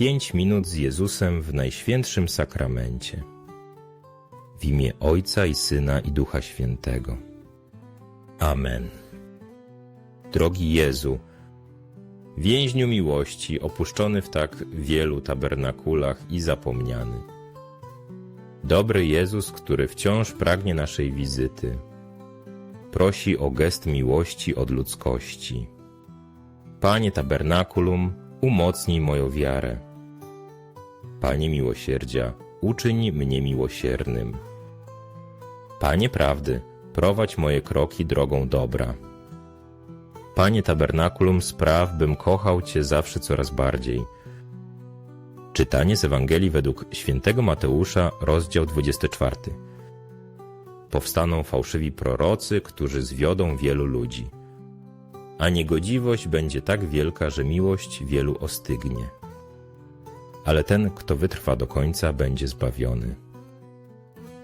Pięć minut z Jezusem w Najświętszym Sakramencie. W imię Ojca i Syna i Ducha Świętego. Amen. Drogi Jezu, więźniu miłości, opuszczony w tak wielu tabernakulach i zapomniany. Dobry Jezus, który wciąż pragnie naszej wizyty, prosi o gest miłości od ludzkości. Panie tabernakulum, umocnij moją wiarę. Panie miłosierdzia, uczyń mnie miłosiernym. Panie prawdy, prowadź moje kroki drogą dobra. Panie tabernakulum, spraw, bym kochał Cię zawsze coraz bardziej. Czytanie z Ewangelii według świętego Mateusza, rozdział 24. Powstaną fałszywi prorocy, którzy zwiodą wielu ludzi a niegodziwość będzie tak wielka, że miłość wielu ostygnie. Ale ten, kto wytrwa do końca, będzie zbawiony.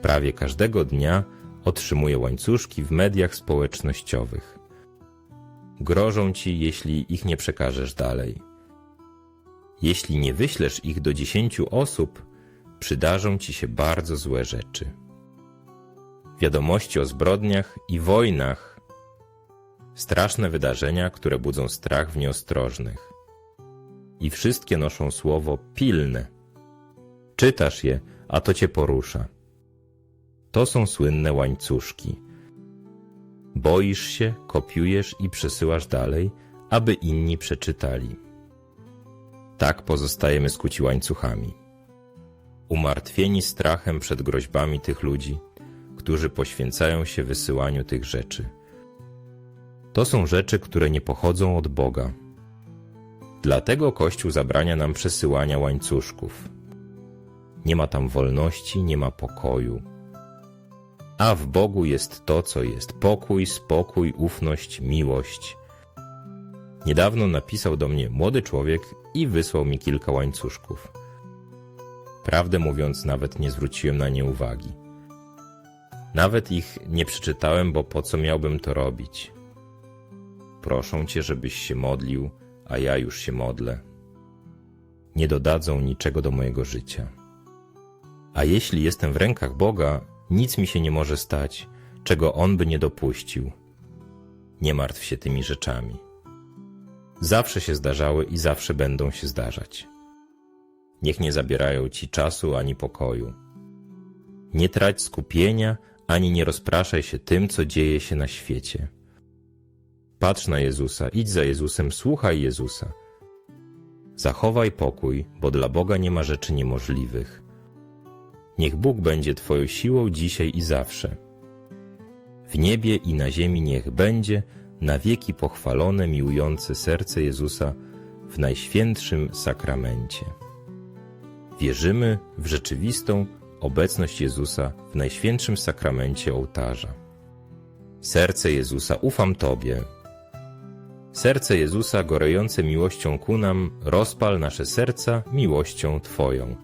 Prawie każdego dnia otrzymuje łańcuszki w mediach społecznościowych. Grożą ci, jeśli ich nie przekażesz dalej. Jeśli nie wyślesz ich do dziesięciu osób, przydarzą ci się bardzo złe rzeczy. Wiadomości o zbrodniach i wojnach straszne wydarzenia, które budzą strach w nieostrożnych. I wszystkie noszą słowo pilne. Czytasz je, a to cię porusza. To są słynne łańcuszki. Boisz się, kopiujesz i przesyłasz dalej, aby inni przeczytali. Tak pozostajemy skuci łańcuchami. Umartwieni strachem przed groźbami tych ludzi, którzy poświęcają się wysyłaniu tych rzeczy. To są rzeczy, które nie pochodzą od Boga. Dlatego Kościół zabrania nam przesyłania łańcuszków. Nie ma tam wolności, nie ma pokoju. A w Bogu jest to, co jest pokój, spokój, ufność, miłość. Niedawno napisał do mnie młody człowiek i wysłał mi kilka łańcuszków. Prawdę mówiąc, nawet nie zwróciłem na nie uwagi. Nawet ich nie przeczytałem, bo po co miałbym to robić? Proszą Cię, żebyś się modlił, a ja już się modlę. Nie dodadzą niczego do mojego życia. A jeśli jestem w rękach Boga, nic mi się nie może stać, czego On by nie dopuścił. Nie martw się tymi rzeczami. Zawsze się zdarzały i zawsze będą się zdarzać. Niech nie zabierają Ci czasu ani pokoju. Nie trać skupienia, ani nie rozpraszaj się tym, co dzieje się na świecie. Patrz na Jezusa, idź za Jezusem, słuchaj Jezusa. Zachowaj pokój, bo dla Boga nie ma rzeczy niemożliwych. Niech Bóg będzie Twoją siłą dzisiaj i zawsze. W niebie i na ziemi niech będzie na wieki pochwalone, miłujące serce Jezusa w Najświętszym Sakramencie. Wierzymy w rzeczywistą obecność Jezusa w Najświętszym Sakramencie ołtarza. Serce Jezusa, ufam Tobie, Serce Jezusa gorejące miłością ku nam, rozpal nasze serca miłością Twoją.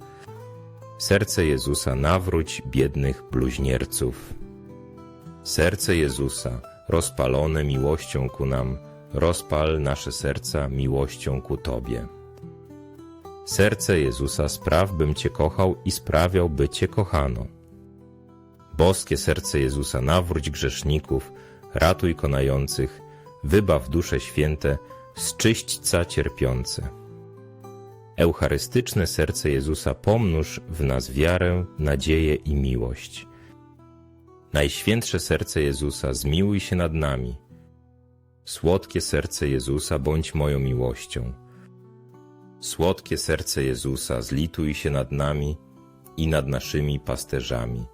Serce Jezusa nawróć biednych bluźnierców. Serce Jezusa rozpalone miłością ku nam, rozpal nasze serca miłością ku Tobie. Serce Jezusa spraw, bym Cię kochał i sprawiał, by Cię kochano. Boskie serce Jezusa nawróć grzeszników, ratuj konających, wybaw dusze święte z czyśćca cierpiące. Eucharystyczne serce Jezusa pomnóż w nas wiarę, nadzieję i miłość. Najświętsze serce Jezusa, zmiłuj się nad nami. Słodkie serce Jezusa, bądź moją miłością. Słodkie serce Jezusa, zlituj się nad nami i nad naszymi pasterzami,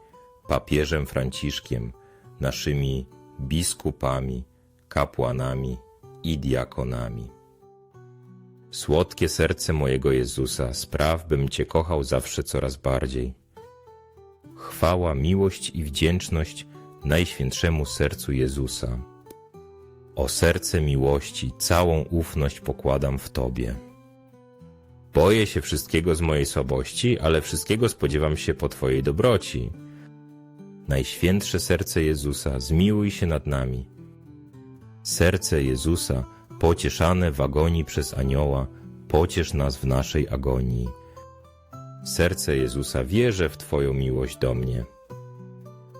papieżem Franciszkiem, naszymi biskupami, kapłanami i diakonami. Słodkie serce mojego Jezusa, spraw, bym Cię kochał zawsze coraz bardziej. Chwała, miłość i wdzięczność Najświętszemu Sercu Jezusa. O serce miłości całą ufność pokładam w Tobie. Boję się wszystkiego z mojej słabości, ale wszystkiego spodziewam się po Twojej dobroci. Najświętsze serce Jezusa, zmiłuj się nad nami Serce Jezusa, pocieszane w agonii przez anioła, pociesz nas w naszej agonii. Serce Jezusa wierzę w Twoją miłość do mnie.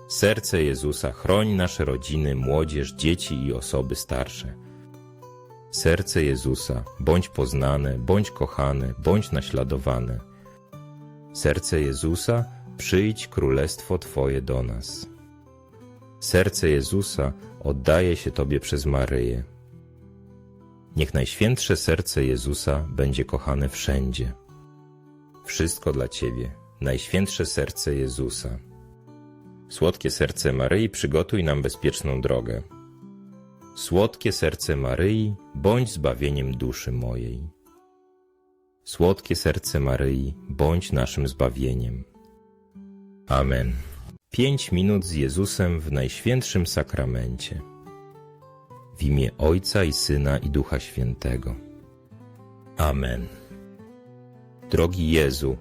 Serce Jezusa chroń nasze rodziny, młodzież, dzieci i osoby starsze. Serce Jezusa bądź poznane, bądź kochane, bądź naśladowane. Serce Jezusa przyjdź królestwo Twoje do nas. Serce Jezusa oddaje się Tobie przez Maryję. Niech najświętsze serce Jezusa będzie kochane wszędzie. Wszystko dla Ciebie, najświętsze serce Jezusa. Słodkie serce Maryi, przygotuj nam bezpieczną drogę. Słodkie serce Maryi, bądź zbawieniem duszy mojej. Słodkie serce Maryi, bądź naszym zbawieniem. Amen. Pięć minut z Jezusem w Najświętszym Sakramencie. W imię Ojca i Syna i Ducha Świętego. Amen. Drogi Jezu,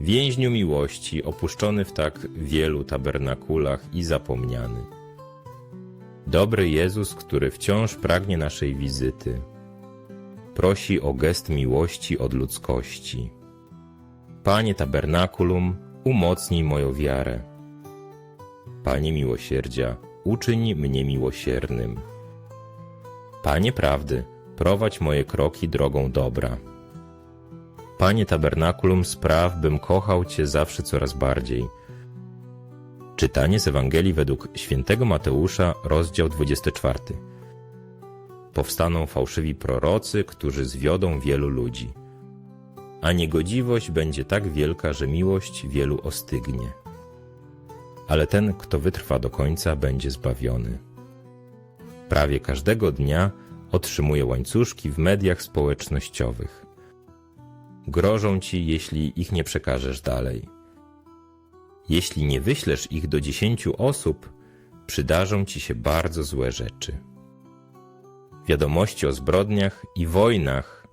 więźniu miłości, opuszczony w tak wielu tabernakulach i zapomniany. Dobry Jezus, który wciąż pragnie naszej wizyty, prosi o gest miłości od ludzkości. Panie tabernakulum, umocnij moją wiarę. Panie miłosierdzia, uczyń mnie miłosiernym. Panie prawdy, prowadź moje kroki drogą dobra. Panie tabernakulum, spraw, bym kochał Cię zawsze coraz bardziej. Czytanie z Ewangelii według świętego Mateusza, rozdział 24. Powstaną fałszywi prorocy, którzy zwiodą wielu ludzi. A niegodziwość będzie tak wielka, że miłość wielu ostygnie. Ale ten, kto wytrwa do końca, będzie zbawiony. Prawie każdego dnia otrzymuje łańcuszki w mediach społecznościowych. Grożą ci, jeśli ich nie przekażesz dalej. Jeśli nie wyślesz ich do dziesięciu osób, przydarzą ci się bardzo złe rzeczy. Wiadomości o zbrodniach i wojnach,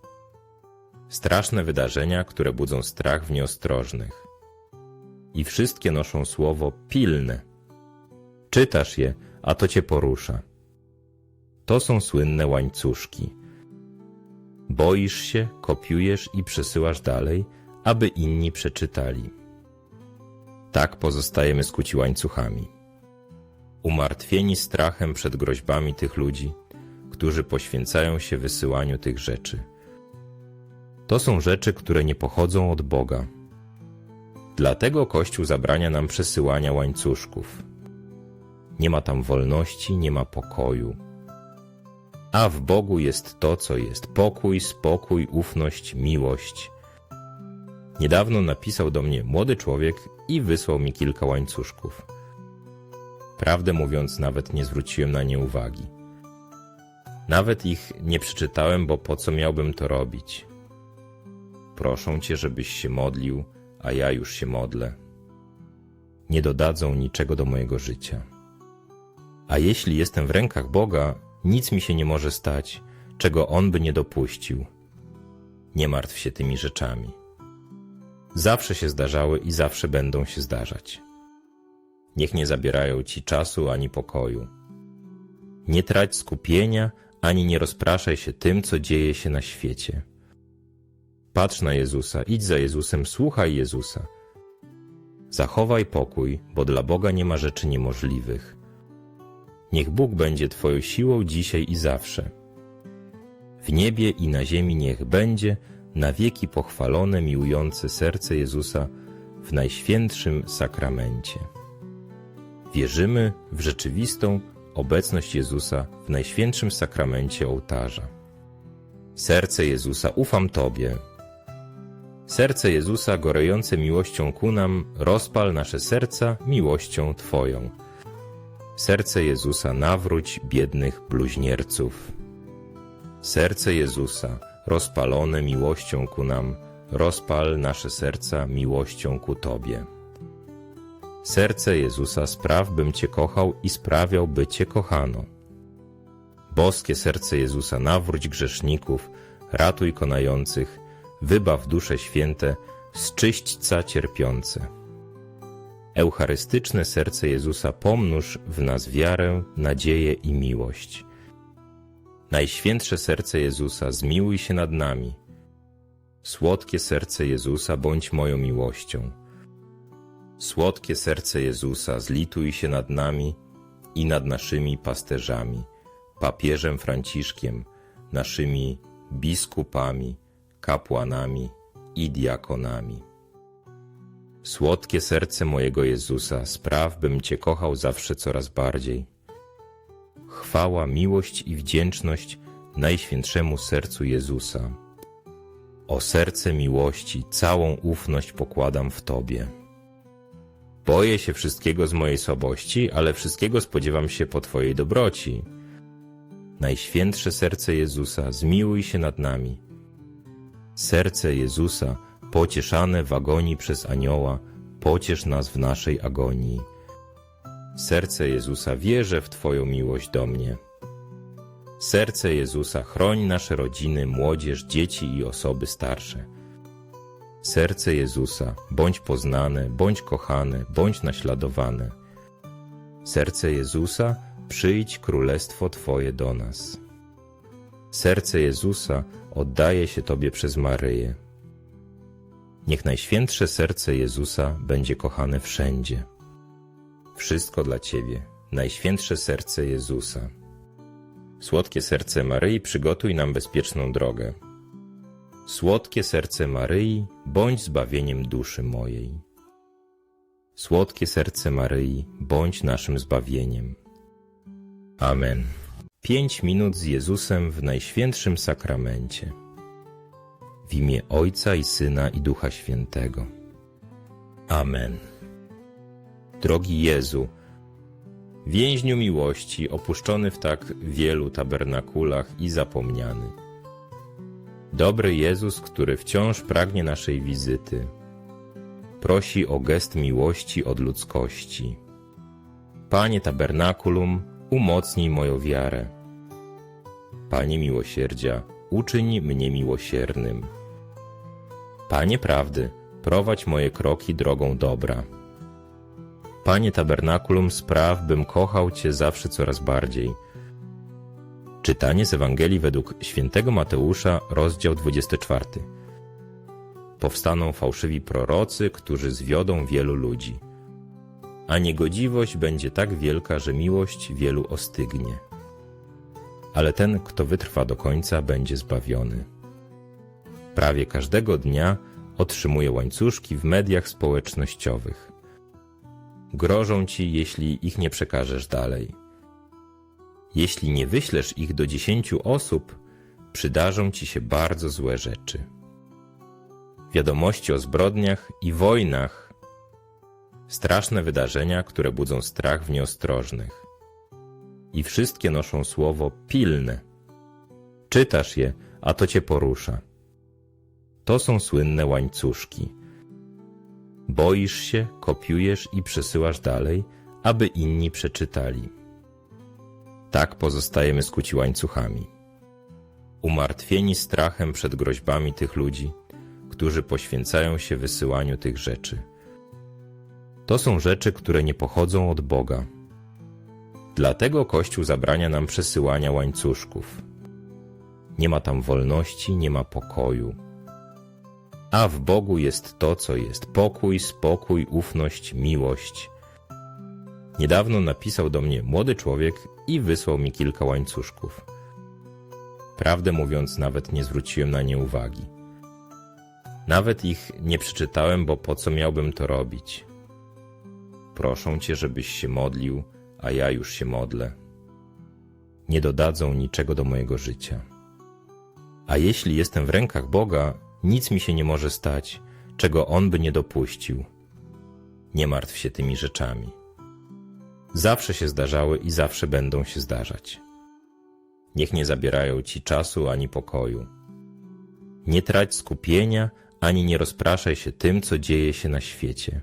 straszne wydarzenia, które budzą strach w nieostrożnych. I wszystkie noszą słowo pilne. Czytasz je, a to cię porusza. To są słynne łańcuszki. Boisz się, kopiujesz i przesyłasz dalej, aby inni przeczytali. Tak pozostajemy skuci łańcuchami. Umartwieni strachem przed groźbami tych ludzi, którzy poświęcają się wysyłaniu tych rzeczy. To są rzeczy, które nie pochodzą od Boga. Dlatego Kościół zabrania nam przesyłania łańcuszków. Nie ma tam wolności, nie ma pokoju. A w Bogu jest to, co jest pokój, spokój, ufność, miłość. Niedawno napisał do mnie młody człowiek i wysłał mi kilka łańcuszków. Prawdę mówiąc, nawet nie zwróciłem na nie uwagi. Nawet ich nie przeczytałem, bo po co miałbym to robić? Proszą cię, żebyś się modlił, a ja już się modlę. Nie dodadzą niczego do mojego życia. A jeśli jestem w rękach Boga, nic mi się nie może stać, czego On by nie dopuścił. Nie martw się tymi rzeczami. Zawsze się zdarzały i zawsze będą się zdarzać. Niech nie zabierają ci czasu ani pokoju. Nie trać skupienia, ani nie rozpraszaj się tym, co dzieje się na świecie. Patrz na Jezusa, idź za Jezusem, słuchaj Jezusa. Zachowaj pokój, bo dla Boga nie ma rzeczy niemożliwych. Niech Bóg będzie Twoją siłą dzisiaj i zawsze. W niebie i na ziemi niech będzie na wieki pochwalone, miłujące serce Jezusa w Najświętszym Sakramencie. Wierzymy w rzeczywistą obecność Jezusa w Najświętszym Sakramencie ołtarza. Serce Jezusa, ufam Tobie. Serce Jezusa, gorejące miłością ku nam, rozpal nasze serca miłością Twoją. Serce Jezusa, nawróć biednych bluźnierców. Serce Jezusa, rozpalone miłością ku nam, rozpal nasze serca miłością ku Tobie. Serce Jezusa, spraw, bym Cię kochał i sprawiał, by Cię kochano. Boskie serce Jezusa, nawróć grzeszników, ratuj konających, wybaw dusze święte, z czyśćca cierpiące. Eucharystyczne serce Jezusa, pomnóż w nas wiarę, nadzieję i miłość. Najświętsze serce Jezusa, zmiłuj się nad nami. Słodkie serce Jezusa, bądź moją miłością. Słodkie serce Jezusa, zlituj się nad nami i nad naszymi pasterzami, papieżem Franciszkiem, naszymi biskupami, kapłanami i diakonami. Słodkie serce mojego Jezusa, spraw, bym Cię kochał zawsze coraz bardziej. Chwała, miłość i wdzięczność Najświętszemu Sercu Jezusa. O serce miłości, całą ufność pokładam w Tobie. Boję się wszystkiego z mojej słabości, ale wszystkiego spodziewam się po Twojej dobroci. Najświętsze serce Jezusa, zmiłuj się nad nami. Serce Jezusa, pocieszane w agonii przez anioła, pociesz nas w naszej agonii. Serce Jezusa, wierzę w Twoją miłość do mnie. Serce Jezusa, chroń nasze rodziny, młodzież, dzieci i osoby starsze. Serce Jezusa, bądź poznane, bądź kochane, bądź naśladowane. Serce Jezusa, przyjdź królestwo Twoje do nas. Serce Jezusa oddaje się Tobie przez Maryję. Niech najświętsze serce Jezusa będzie kochane wszędzie. Wszystko dla Ciebie, najświętsze serce Jezusa. Słodkie serce Maryi, przygotuj nam bezpieczną drogę. Słodkie serce Maryi, bądź zbawieniem duszy mojej. Słodkie serce Maryi, bądź naszym zbawieniem. Amen. Pięć minut z Jezusem w Najświętszym Sakramencie. W imię Ojca i Syna i Ducha Świętego. Amen. Drogi Jezu, więźniu miłości, opuszczony w tak wielu tabernakulach i zapomniany. Dobry Jezus, który wciąż pragnie naszej wizyty, prosi o gest miłości od ludzkości. Panie tabernakulum, umocnij moją wiarę. Panie miłosierdzia, uczyń mnie miłosiernym. Panie prawdy, prowadź moje kroki drogą dobra. Panie tabernakulum, spraw, bym kochał Cię zawsze coraz bardziej. Czytanie z Ewangelii według świętego Mateusza, rozdział 24. Powstaną fałszywi prorocy, którzy zwiodą wielu ludzi. A niegodziwość będzie tak wielka, że miłość wielu ostygnie. Ale ten, kto wytrwa do końca, będzie zbawiony. Prawie każdego dnia otrzymuje łańcuszki w mediach społecznościowych. Grożą ci, jeśli ich nie przekażesz dalej. Jeśli nie wyślesz ich do dziesięciu osób, przydarzą ci się bardzo złe rzeczy. Wiadomości o zbrodniach i wojnach. Straszne wydarzenia, które budzą strach w nieostrożnych. I wszystkie noszą słowo pilne. Czytasz je, a to cię porusza. To są słynne łańcuszki. Boisz się, kopiujesz i przesyłasz dalej, aby inni przeczytali. Tak pozostajemy skuci łańcuchami. Umartwieni strachem przed groźbami tych ludzi, którzy poświęcają się wysyłaniu tych rzeczy. To są rzeczy, które nie pochodzą od Boga. Dlatego Kościół zabrania nam przesyłania łańcuszków. Nie ma tam wolności, nie ma pokoju. A w Bogu jest to, co jest pokój, spokój, ufność, miłość. Niedawno napisał do mnie młody człowiek i wysłał mi kilka łańcuszków. Prawdę mówiąc, nawet nie zwróciłem na nie uwagi. Nawet ich nie przeczytałem, bo po co miałbym to robić? Proszą cię, żebyś się modlił, a ja już się modlę. Nie dodadzą niczego do mojego życia. A jeśli jestem w rękach Boga, nic mi się nie może stać, czego On by nie dopuścił. Nie martw się tymi rzeczami. Zawsze się zdarzały i zawsze będą się zdarzać. Niech nie zabierają ci czasu ani pokoju. Nie trać skupienia, ani nie rozpraszaj się tym, co dzieje się na świecie.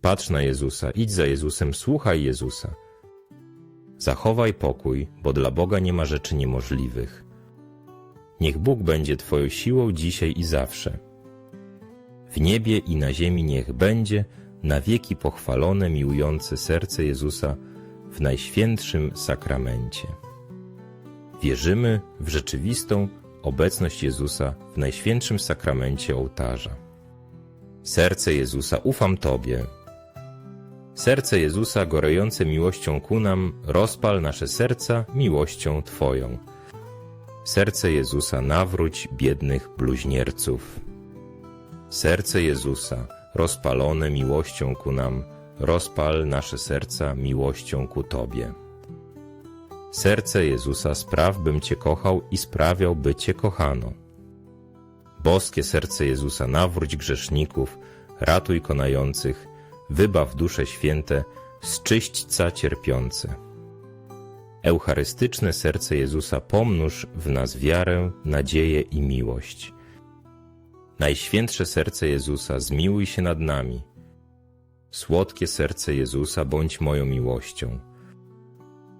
Patrz na Jezusa, idź za Jezusem, słuchaj Jezusa. Zachowaj pokój, bo dla Boga nie ma rzeczy niemożliwych. Niech Bóg będzie Twoją siłą dzisiaj i zawsze. W niebie i na ziemi niech będzie na wieki pochwalone miłujące serce Jezusa w Najświętszym Sakramencie. Wierzymy w rzeczywistą, obecność Jezusa w najświętszym sakramencie ołtarza. Serce Jezusa, ufam Tobie. Serce Jezusa, gorejące miłością ku nam, rozpal nasze serca miłością Twoją. Serce Jezusa, nawróć biednych bluźnierców. Serce Jezusa, rozpalone miłością ku nam, rozpal nasze serca miłością ku Tobie. Serce Jezusa, spraw, bym Cię kochał i sprawiał, by Cię kochano. Boskie serce Jezusa, nawróć grzeszników, ratuj konających, wybaw dusze święte, z czyśćca cierpiące. Eucharystyczne serce Jezusa, pomnóż w nas wiarę, nadzieję i miłość. Najświętsze serce Jezusa, zmiłuj się nad nami. Słodkie serce Jezusa, bądź moją miłością.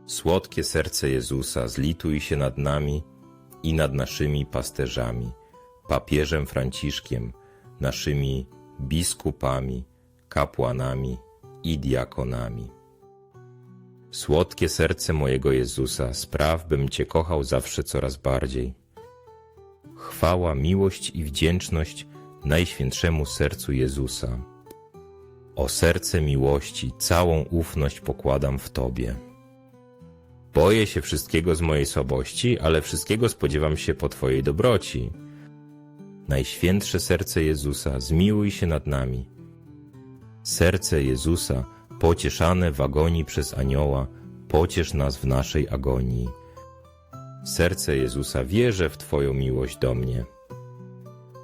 Słodkie serce Jezusa, zlituj się nad nami i nad naszymi pasterzami, papieżem Franciszkiem, naszymi biskupami, kapłanami i diakonami. Słodkie serce mojego Jezusa, spraw, bym Cię kochał zawsze coraz bardziej. Chwała, miłość i wdzięczność Najświętszemu Sercu Jezusa. O serce miłości, całą ufność pokładam w Tobie. Boję się wszystkiego z mojej słabości, ale wszystkiego spodziewam się po Twojej dobroci. Najświętsze serce Jezusa, zmiłuj się nad nami. Serce Jezusa, pocieszane w agonii przez anioła, pociesz nas w naszej agonii. Serce Jezusa, wierzę w Twoją miłość do mnie.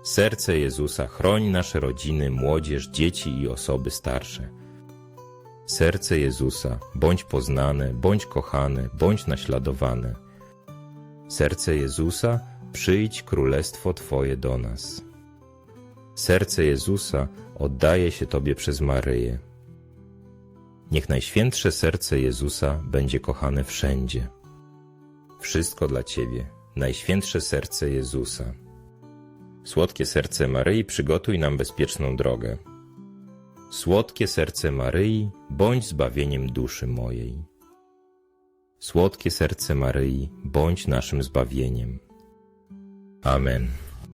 Serce Jezusa, chroń nasze rodziny, młodzież, dzieci i osoby starsze. Serce Jezusa, bądź poznane, bądź kochane, bądź naśladowane. Serce Jezusa, przyjdź królestwo Twoje do nas. Serce Jezusa oddaje się Tobie przez Maryję. Niech najświętsze serce Jezusa będzie kochane wszędzie. Wszystko dla Ciebie, najświętsze serce Jezusa. Słodkie serce Maryi, przygotuj nam bezpieczną drogę. Słodkie serce Maryi, bądź zbawieniem duszy mojej. Słodkie serce Maryi, bądź naszym zbawieniem. Amen.